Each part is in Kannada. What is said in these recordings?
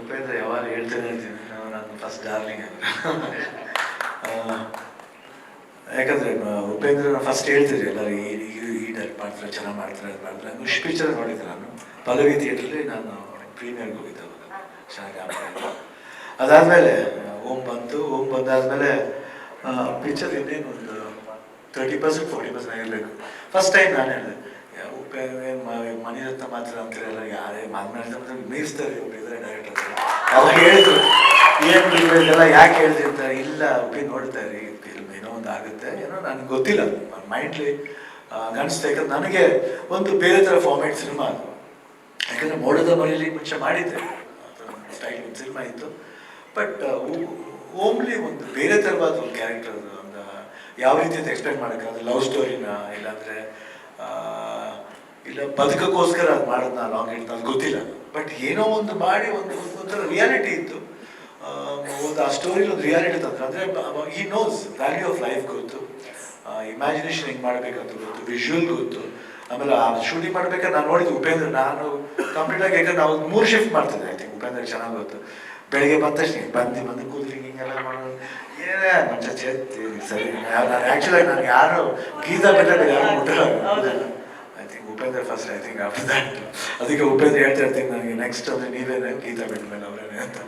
ಉಪೇಂದ್ರ ಯಾವಾಗ ಹೇಳ್ತೇನೆ ಇರ್ತೀನಿ ನಾನು ಫಸ್ಟ್ ಡಾರ್ಲಿಂಗ್ ಯಾಕಂದ್ರೆ ಯಾಕಂದರೆ ಉಪೇಂದ್ರ ಫಸ್ಟ್ ಹೇಳ್ತೀರಿ ಎಲ್ಲರೂ, ಈ ಡೈರೆಕ್ಟ್ ಮಾಡ್ತಾರೆ, ಚೆನ್ನಾಗಿ ಮಾಡ್ತಾರೆ, ಅದು ಮಾಡ್ತಾರೆ ಖುಷಿ ಪಿಕ್ಚರ್ ನೋಡಿದ್ದೆ ನಾನು. ಪಲ್ಲವಿ ಥಿಯೇಟ್ರಲ್ಲಿ ನಾನು ಪ್ರೀಮಿಯರ್ಗೆ ಹೋಗಿದ್ದೆ ಅವಾಗ. ಚೆನ್ನಾಗಿ ಅದಾದಮೇಲೆ ಓಮ್ ಬಂತು ಓಮ್ ಬಂದಾದಮೇಲೆ ಪಿಕ್ಚರ್ ಇನ್ನೇನು ಒಂದು ತರ್ಟಿ ಪರ್ಸೆಂಟ್ ಫೋರ್ಟಿ ಪರ್ಸೆಂಟ್ ಆಗಿರಬೇಕು. ಫಸ್ಟ್ ಟೈಮ್ ನಾನು ಹೇಳಿದೆ ಉಪೇಂದ್ರ ಏನು ಮಣಿರತ್ನ ಮಾತ್ರ ಎಲ್ಲ ಯಾರೇ ಮಾತನಾಡ್ತಾ ಮೀರಿಸ್ತಾರೆ ಉಪೇಂದ್ರ ಡೈರೆಕ್ಟರ್ ಅವಾಗ ಹೇಳಿದ್ರು ಏನು ಇವರಿಗೆಲ್ಲ ಯಾಕೆ ಹೇಳಿದೆ ಅಂತ ಇಲ್ಲ ಒಬ್ಬಿ ನೋಡ್ತಾ ಇರಿ ಫಿಲ್ಮ್ ಏನೋ ಒಂದು ಆಗುತ್ತೆ. ಏನೋ ನನಗೆ ಗೊತ್ತಿಲ್ಲ. ಮೈಂಡ್ಲಿ ಕಾಣಿಸ್ತಾ ಯಾಕಂದ್ರೆ ನನಗೆ ಒಂದು ಬೇರೆ ಥರ ಫಾರ್ಮ್ಯಾಟ್ ಸಿನಿಮಾ ಅದು. ಯಾಕಂದ್ರೆ ಮೋಡದ ಮನೆಯಲ್ಲಿ ಮುಂಚೆ ಮಾಡಿದ್ದೆ. ಸ್ಟೈಲ್ ಒಂದು ಸಿನಿಮಾ ಇತ್ತು. ಬಟ್ ಓಮ್ಲಿ ಒಂದು ಬೇರೆ ಥರವಾದ ಒಂದು ಕ್ಯಾರೆಕ್ಟರ್ ಅದು ಒಂದು ಯಾವ ರೀತಿ ಎಕ್ಸ್ಪ್ಲೈನ್ ಮಾಡೋಕ್ಕಾದ್ರೆ ಲವ್ ಸ್ಟೋರಿನ ಇಲ್ಲಾಂದರೆ ಇಲ್ಲ, ಬದುಕಕ್ಕೋಸ್ಕರ ಅದು ನಾನು ಲಾಂಗ್ ಹೇಳ್ತಾ ಗೊತ್ತಿಲ್ಲ. ಬಟ್ ಏನೋ ಒಂದು ಮಾಡಿ ಒಂದು ಒಂಥರ ರಿಯಾಲಿಟಿ ಇತ್ತು. ಒಂದು ಆ ಸ್ಟೋರಿಲಿ ಒಂದು ರಿಯಾಲಿಟಿ ತಂದ್ರೆ ಅಂದರೆ ಈ ನೋಸ್ ವ್ಯಾಲ್ಯೂ ಆಫ್ ಲೈಫ್ ಗೊತ್ತು. ಇಮ್ಯಾಜಿನೇಷನ್ ಹೆಂಗೆ ಮಾಡಬೇಕಂತ ಗೊತ್ತು ವಿಜುವಲ್ ಗೊತ್ತು. ಆಮೇಲೆ ಆ ಶೂಟಿಂಗ್ ಮಾಡ್ಬೇಕಾದ್ರೆ ನಾನು ನೋಡಿದ್ದು ಉಪೇಂದ್ರ. ನಾನು ಕಂಪ್ಲೀಟ್ ಆಗಿ ಯಾಕಂದ್ರೆ ನಾವು ಮೂರು ಶಿಫ್ಟ್ ಮಾಡ್ತಿದ್ದೆ ಐ ಥಿಂಕ್ ಉಪೇಂದ್ರ ಚೆನ್ನಾಗಿ ಗೊತ್ತು. ಬೆಳಿಗ್ಗೆ ಬಂದ ತಕ್ಷಣ ಬಂದು ಬಂದು ಕೂದಲು ಹಿಂಗೆಲ್ಲ ಮಾಡೋದು ಏನೇ ಮಂಚ ಚೇತಿ ಸರಿ. ನಾನು ಆ್ಯಕ್ಚುಲಾಗಿ ನನಗೆ ಯಾರು ಗೀತಾ ಬೆಟ್ಟ ಯಾರು I think Upendra first I think after that ಅದಕ್ಕೆ ಉಪೇಂದ್ರ ಹೇಳ್ತಾ ಇರ್ತೀನಿ ನನಗೆ ನೆಕ್ಸ್ಟ್ ಅಂದರೆ ನೀವೇನೆ ಗೀತಾ ಬಿಟ್ಟಮೇಲೆ ಅವರೇನೆ ಅಂತ.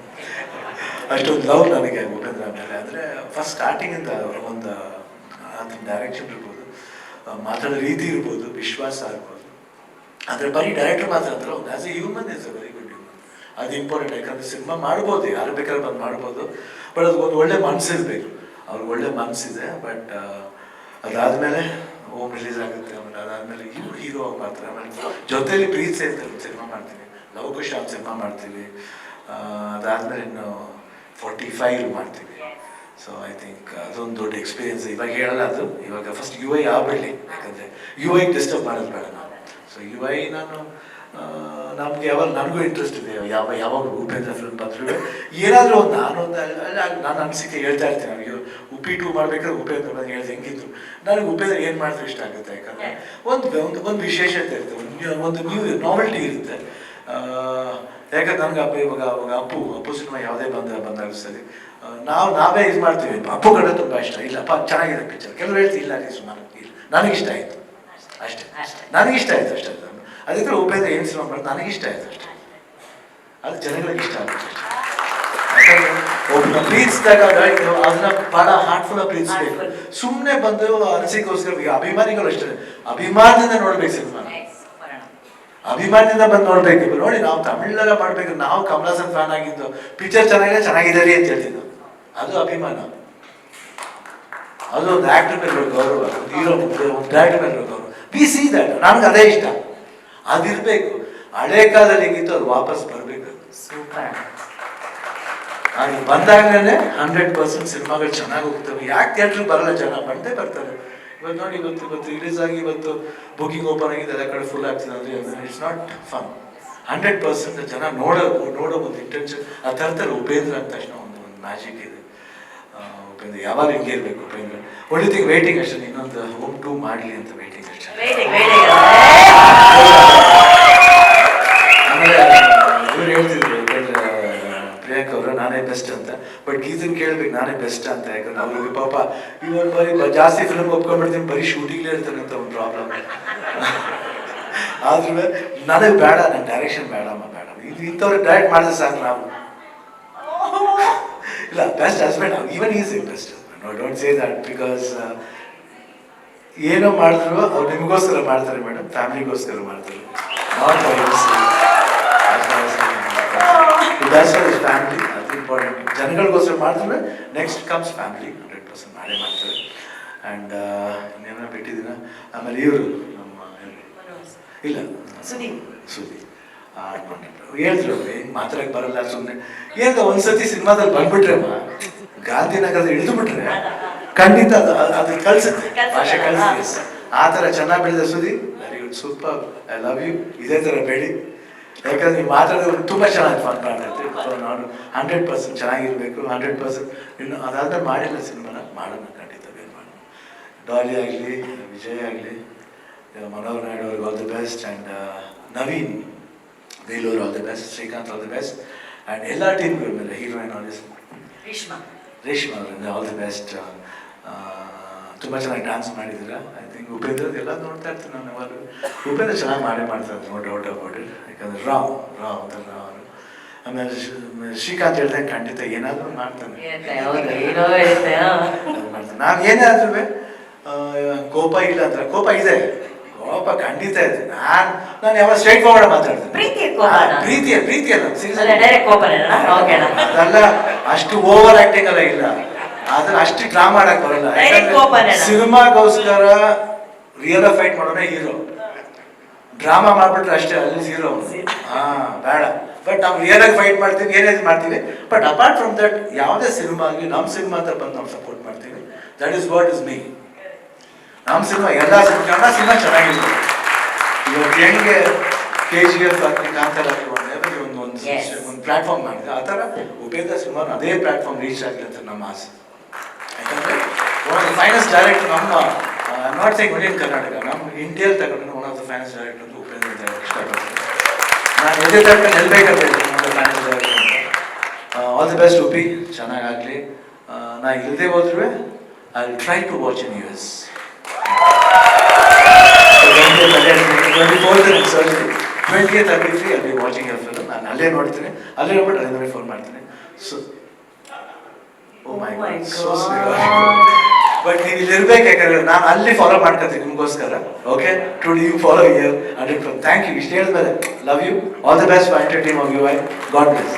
ಅಷ್ಟೊಂದು ಲವ್ ನನಗೆ ಉಪೇಂದ್ರ ಮೇಲೆ. ಅಂದರೆ ಫಸ್ಟ್ ಸ್ಟಾರ್ಟಿಂಗಿಂದ ಒಂದು ಅದನ್ನ ಡೈರೆಕ್ಷನ್ ಇರ್ಬೋದು ಮಾತಾಡೋ ರೀತಿ ಇರ್ಬೋದು, ವಿಶ್ವಾಸ ಇರ್ಬೋದು. ಅಂದರೆ ಬರೀ ಡೈರೆಕ್ಟರ್ ಮಾತ್ರ ಅಂದ್ರೆ ಒಂದು as a human is a very good human ಅದು ಇಂಪಾರ್ಟೆಂಟ್ ಯಾಕಂದರೆ ಸಿನಿಮಾ ಮಾಡ್ಬೋದು, ಯಾರು ಬೇಕಾದ್ರೆ ಬಂದು ಮಾಡ್ಬೋದು ಬಟ್ ಅದು ಒಂದು ಒಳ್ಳೆ ಮನಸ್ಸಿರ್ಬೇಕು ಅವ್ರಿಗೆ ಒಳ್ಳೆ ಮನಸ್ಸಿದೆ ಬಟ್ ಅದಾದಮೇಲೆ ಓಮ್ ರಿಲೀಸ್ ಆಗುತ್ತೆ. ಆಮೇಲೆ ಅದಾದಮೇಲೆ ಇವ್ರು ಹೀರೋ ಆಗಿ ಮಾಡ್ತಾರೆ ಆಮೇಲೆ ಜೊತೆಲಿ ಪ್ರೀತ್ ಅಂತ ಸಿನಿಮಾ ಮಾಡ್ತೀವಿ ಲವಕುಶ ಅಂತ ಸಿನಿಮಾ ಮಾಡ್ತೀವಿ ಅದಾದ್ಮೇಲೆ ಇನ್ನು ಫಾರ್ಟಿ ಫೈವ್ ಮಾಡ್ತೀವಿ ಸೊ ಐ ಥಿಂಕ್ ಅದೊಂದು ದೊಡ್ಡ ಎಕ್ಸ್ಪೀರಿಯನ್ಸ್ ಇವಾಗ ಹೇಳಲ್ಲ ಅದು. ಇವಾಗ ಫಸ್ಟ್ ಯು ಐ ಆಗ್ಬಿಡಲಿ ಯಾಕಂದರೆ ಯು ಐ ಡಿಸ್ಟರ್ಬ್ ಮಾಡೋದು ಬೇಡ ನಾವು. ಸೊ ಯು ಐ ನಾನು ನಮ್ಗೆ ಯಾವಾಗ ನನಗೂ ಇಂಟ್ರೆಸ್ಟ್ ಇದೆ ಯಾವ ಯಾವಾಗ ಉಪೇಂದ್ರ ಫಿಲ್ಮ್ ಬಂದ್ರು ಏನಾದರೂ ಒಂದು ನಾನೊಂದು ನಾನು ಅನಿಸಿಕೆ ಹೇಳ್ತಾ ಇರ್ತೀನಿ ನನಗೆ ಉಪ್ಪಿ ಟೂ ಮಾಡ್ಬೇಕಾದ್ರೆ ಉಪೇಂದ್ರ ಬಂದು ಹೇಳಿದೆ ಹೆಂಗಿದ್ರು. ನನಗೆ ಉಪೇಂದ್ರ ಏನು ಮಾಡಿದ್ರೆ ಇಷ್ಟ ಆಗುತ್ತೆ ಯಾಕಂದರೆ ಒಂದು ಒಂದು ಒಂದು ವಿಶೇಷತೆ ಇರುತ್ತೆ ಒಂದು ಒಂದು ನ್ಯೂ ನಾವೆಲ್ಟಿ ಇರುತ್ತೆ. ಯಾಕಂದ್ರೆ ನನಗೆ ಅಪ್ಪ ಇವಾಗ ಅವಾಗ ಅಪ್ಪು ಅಪ್ಪು ಸಿನಿಮಾ ಯಾವುದೇ ಬಂದ ಬಂದಾಗ ಸರಿ. ನಾವು ನಾವೇ ಇದು ಮಾಡ್ತೀವಿ. ಅಪ್ಪು ಕಡೆ ತುಂಬ ಇಷ್ಟ. ಇಲ್ಲಪ್ಪ ಚೆನ್ನಾಗಿದೆ ಪಿಕ್ಚರ್ ಕೆಲವರು ಹೇಳ್ತೀವಿ ಇಲ್ಲ ರೀ ಸುಮಾರು. ಇಲ್ಲ ನನಗಿಷ್ಟ ಆಯಿತು. ಅಷ್ಟೇ. ಅಷ್ಟೇ. ನನಗಿಷ್ಟ ಆಯಿತು ಅಷ್ಟೇ. ಅದಕ್ಕೆ ಉಪೇಂದ್ರ ಏನು ಸಿನಿಮಾ ಮಾಡೋದು ನನಗಿಷ್ಟ ಆಯ್ತು ಅಷ್ಟೇ. ಅದು ಜನಗಳಿಗೆ ಇಷ್ಟ ಆಗುತ್ತೆ. ಒಬ್ಬನ ಪ್ರೀತಿಸಿದಾಗ ಅದು ಅದನ್ನ ಬಹಳ ಹಾರ್ಟ್ಫುಲ್ ಪ್ರೀತಿಸ್ಬೇಕು. Heartful. ಸುಮ್ಮನೆ ಬಂದು ಅನಿಸಿಕೋಸ್ಕರ ಈಗ ಅಭಿಮಾನಿಗಳು ಅಷ್ಟೇ. ಅಭಿಮಾನದಿಂದ ನೋಡ್ಬೇಕು ಸಿನಿಮಾ. ಅಭಿಮಾನದಿಂದ ಬಂದು ನೋಡ್ಬೇಕು ನೋಡಿ ನಾವು ತಮಿಳ್ನಾಗ ಮಾಡ್ಬೇಕು. ನಾವು ಕಮಲಾಸನ್ ಫ್ಯಾನ್ ಆಗಿದ್ದು ಪಿಕ್ಚರ್ ಚೆನ್ನಾಗಿದೆ ಚೆನ್ನಾಗಿದೆ ರೀ ಅಂತ ಹೇಳ್ತಿದ್ದು ಅದು ಅಭಿಮಾನ. ಅದು ಒಂದು ಆಕ್ಟರ್ ಮೇಲೆ ಗೌರವ. ಹೀರೋ ಒಂದು ಡೈರೆಕ್ಟರ್ ಮೇಲೆ ಗೌರವ. ಬಿ ಸಿ ದಟ್ ನನಗೆ ಅದೇ ಇಷ್ಟ. ಅದಿರ್ಬೇಕು. ಹಳೆ ಕಾಲದಲ್ಲಿ ಹೆಂಗಿತ್ತು ಅದು ವಾಪಸ್ ಬರಬೇಕು. Super. ಅದು ಬಂದಾಗಲೇ ಹಂಡ್ರೆಡ್ ಪರ್ಸೆಂಟ್ ಸಿನಿಮಾಗಳು ಚೆನ್ನಾಗಿ ಹೋಗ್ತವೆ. ಯಾಕೆ ಥಿಯೇಟ್ರಿಗೆ ಬರಲ್ಲ ಜನ? ಬಂದೇ ಬರ್ತಾರೆ. ಇವತ್ತು ನೋಡಿ ಇವತ್ತು ಇವತ್ತು ರಿಲೀಸ್ ಆಗಿ ಇವತ್ತು ಬುಕಿಂಗ್ ಓಪನ್ ಆಗಿದೆ ಎಲ್ಲ ಕಡೆ ಫುಲ್ ಆಗ್ತದೆ ಅಂದರೆ it's not fun hundred percent ಜನ ನೋಡೋ ನೋಡೋ ಒಂದು ಇಂಟೆನ್ಷನ್ ಆ ಥರದಲ್ಲಿ ಉಪೇಂದ್ರ ಅಂದ ತಕ್ಷಣ ಒಂದು ಒಂದು ಮ್ಯಾಜಿಕ್ ಇದೆ. ಉಪೇಂದ್ರ ಯಾವಾಗ ಹಿಂಗೆ ಇರಬೇಕು ಉಪೇಂದ್ರ? ಒಳ್ಳೆ ವೇಟಿಂಗ್ ಅಷ್ಟೇ ಇನ್ನೊಂದು ಹೋಮ್ ಟೂ ಮಾಡಲಿ ಅಂತ ವೇಟಿಂಗ್ ಅಷ್ಟೇ Waiting, waiting. ಆಮೇಲೆ ಇವ್ರು ಹೇಳ್ತಿದ್ರು ಉಪೇಂದ್ರ ಪ್ರಿಯಾಂಕ್ ಅವರು ನಾನೇ ಬೆಸ್ಟ್ ಅಂತ ಗೀತನ್ ಕೇಳ್ಬೇಕು, ನಾನೇ ಬೆಸ್ಟ್ ಅಂತ. ಯಾಕಂದ್ರೆ ಅವ್ರಿಗೆ ಪಾಪ ಇವನ್ ಬರೀ ಜಾಸ್ತಿ ಫಿಲ್ಮ್ ಒಪ್ಕೊಂಡ್ಬಿಡ್ತೀನಿ, ಬರೀ ಶೂಟಿಂಗ್ಲೇ ಇರ್ತಾನೆ ಅಂತ ಒಂದು ಪ್ರಾಬ್ಲಮ್ ಆದ್ರೂ ನನಗೆ ಬೇಡ ನನ್ನ ಡೈರೆಕ್ಷನ್ ಬೇಡಮ್ಮ, ಬೇಡ. ಇದು ಇಂಥವ್ರಿಗೆ ಡೈರೆಕ್ಟ್ ಮಾಡಿದ್ರೆ ಸಾಕು ನಾವು. ಇಲ್ಲ best husband even is best no don't say that because ಏನೋ ಮಾಡಿದ್ರು, ಅವ್ರು ನಿಮಗೋಸ್ಕರ ಮಾಡ್ತಾರೆ ಮೇಡಮ್ ಫ್ಯಾಮಿಲಿಗೋಸ್ಕರ ಮಾಡ್ತಾರೆ. ನಾಟ್ ಫ್ಯಾಮಿಲಿ ಜನಗಳಿಗೋಸ್ಕರ ಮಾಡಿದ್ರೆ next comes family hundred percent ಮಾಡೇ ಮಾಡ್ತಾರೆ ಆ್ಯಂಡ್ ಇನ್ನೇನೋ ಬಿಟ್ಟಿದ್ದೀನ ಆಮೇಲೆ ಇವರು ನಮ್ಮ ಇಲ್ಲ. ಸುದೀಪ್. ಸುದಿ ಹೇಳಿದ್ರು ಹಿಂಗೆ ಮಾತಾಡಕ್ ಬರಲ್ಲ? ಸುಮ್ಮನೆ ಈಗ ಒಂದ್ಸತಿ ಸಿನಿಮಾದಲ್ಲಿ ಬಂದ್ಬಿಟ್ರಮ್ಮ ಗಾಂಧಿನಗರದಲ್ಲಿ ಇಳಿದು ಬಿಟ್ರೆ ಖಂಡಿತ ಅದು ಅದು- ಕಳ್ಸುತ್ತೆ. ಭಾಷೆ ಕಳಿಸುತ್ತೆ. ಆ ಥರ ಚೆನ್ನಾಗಿ ಬೆಳೆದ ಸುದಿ very good super I love you ಇದೇ ಥರ ಬೆಳಿ. ಯಾಕಂದ್ರೆ ನೀವು ಮಾತಾಡೋದು ತುಂಬ ಚೆನ್ನಾಗಿ ಫನ್ ಸೊ ನಾನು ಹಂಡ್ರೆಡ್ ಪರ್ಸೆಂಟ್ ಚೆನ್ನಾಗಿರಬೇಕು ಹಂಡ್ರೆಡ್ ಪರ್ಸೆಂಟ್ ಇನ್ನು ಅದಾದ್ರೆ ಮಾಡಿಲ್ಲ ಸಿನಿಮಾನ ಮಾಡೋಣ ಖಂಡಿತ ಬೇರೆ ಮಾಡೋಣ. ಡಾಲಿ ಆಗಲಿ ವಿಜಯ್ ಆಗಲಿ ಮನೋಹರ್ ನಾಯ್ಡು ಅವ್ರಿಗೆ all the best and Naveen Belur all the best Srikanth all the best and ಎಲ್ಲ ಟೀಮ್ಗಳ ಮೇಲೆ ಹೀರೋಯಿನ್ ಆಡಿಸ್ ರೇಷ್ಮಾ. ರೇಷ್ಮಾ ಅವರಿಂದ ಆಲ್ ದಿ ಬೆಸ್ಟ್ ತುಂಬ ಚೆನ್ನಾಗಿ ಡ್ಯಾನ್ಸ್ ಮಾಡಿದ್ದೀರಾ? ಐ ಥಿಂಕ್ ಉಪೇಂದ್ರ ಎಲ್ಲ ನೋಡ್ತಾ ಇರ್ತೀನಿ ನಾನು ಯಾವಾಗ ಉಪೇಂದ್ರ ಚೆನ್ನಾಗಿ ಮಾಡೇ ಮಾಡ್ತಾರೆ ನೋ ಡೌಟ್ ಅಬೌಟ್ ಇಟ್ ಯಾಕಂದ್ರೆ ರಾವ್ ರಾವ್ ಅಂತ ರಾವ್ ಅವರು. ಆಮೇಲೆ ಶ್ರೀ- ಶ್ರೀಕಾಂತ್ ಹೇಳ್ದಂಗೆ ಖಂಡಿತ ಏನಾದರೂ ಮಾಡ್ತಾನೆ. ಮಾಡ್ತಾನೆ. ನಾನು ಏನೇ ಆದ್ರೂ ಕೋಪ ಇಲ್ಲ ಅಂದ್ರೆ ಕೋಪ ಇದೆ. ಕೋಪ ಖಂಡಿತ ಇದೆ. ನಾನು ನಾನು ಯಾವಾಗ ಸ್ಟ್ರೈಟ್ ಫಾರ್ವರ್ಡ್ ಮಾತಾಡ್ತೀನಿ. ಪ್ರೀತಿಯ ಪ್ರೀತಿಯಲ್ಲ ಅಲ್ಲ ಅಷ್ಟು ಓವರ್ ಆಕ್ಟಿಂಗ್ ಅಲ್ಲ ಇಲ್ಲ. ಆದ್ರೆ ಅಷ್ಟು ಡ್ರಾ ಮಾಡಕ್ ಬರಲ್ಲ. ಸಿನಿಮಾಗೋಸ್ಕರ ರಿಯಲ್ ಫೈಟ್ ಮಾಡೋಣ ಹೀರೋ ಡ್ರಾಮಾ ಮಾಡ್ಬಿಟ್ರೆ ಅಷ್ಟೇ ಅಲ್ಲಿ ಹೀರೋ ಹಾ ಬೇಡ. ಬಟ್ ನಾವು ರಿಯಲ್ ಆಗಿ ಫೈಟ್ ಮಾಡ್ತೀವಿ ಏನೇ ಮಾಡ್ತೀವಿ. ಬಟ್ ಅಪಾರ್ಟ್ ಫ್ರಮ್ ದಟ್ ಯಾವುದೇ ಸಿನಿಮಾ ಆಗಲಿ ನಮ್ಮ ಸಿನಿಮಾ ಅಂತ ಬಂದು ನಾವು ಸಪೋರ್ಟ್ ಮಾಡ್ತೀವಿ. That is what is me ನಮ್ಮ ಸಿನಿಮಾ ಎಲ್ಲ ಸಿನಿಮಾ ಕನ್ನಡ ಸಿನಿಮಾ ಚೆನ್ನಾಗಿದೆ ಇವತ್ತು ಹೆಂಗೆ ಕೆ ಜಿ ಎಫ್ ಆಗಲಿ ಕಾಂತಾರ ಆಗಲಿ ಒಂದು ಒಂದು ಒಂದು ಪ್ಲಾಟ್ಫಾರ್ಮ್ ಮಾಡಿದೆ. ಆ ಥರ ಉಪೇಂದ್ರ ಸಿನಿಮಾ ಅದೇ ಪ್ಲಾಟ್ಫಾರ್ಮ್ ರೀಚ್ ಆಗಲಿ ಅಂತ ನಮ್ಮ ಆಸೆ. ಫೈನೆಸ್ಟ್ ಡೈರೆಕ್ಟರ್ ನಮ್ಮ ನಾಟ್ ಸೈಕ್ ಇನ್ ಕರ್ನಾಟಕ ನಮ್ಮ ಇಂಡಿಯಲ್ಲಿ ತಗೊಂಡು one of the finest director ಅಂತ ಉಪೇಂದ್ರ ಅಂತ ಇಷ್ಟಪಡ್ತೀನಿ ನಾನು ಎದೆ ತಕ್ಕ ನಿಲ್ಬೇಕಂತ finest director all the best Uppi ಚೆನ್ನಾಗಾಗಲಿ ನಾ ಇಲ್ಲದೆ ಹೋದ್ರೂ I will try to watch in U S twenty fourth three ಅಲ್ಲಿ ವಾಚಿಂಗ್ ಫಿಲ್ಮ್ ನಾನು ಅಲ್ಲೇ ನೋಡ್ತೀನಿ ಅಲ್ಲೇ ನೋಡ್ಬಿಟ್ಟು ಅಲ್ಲಿಂದ ಫೋನ್ ಮಾಡ್ತೀನಿ so oh my God so. But ನೀವು ಇಲ್ಲಿ ಇರ್ಬೇಕು ಯಾಕಂದ್ರೆ ನಾನು ಅಲ್ಲಿ ಫಾಲೋ ಮಾಡ್ಕೊತೀನಿ ನಿಮಗೋಸ್ಕರ. Okay to you follow your and thank you ಇಷ್ಟು ಹೇಳಿದ್ಮೇಲೆ love you all the best for entertain of you I God bless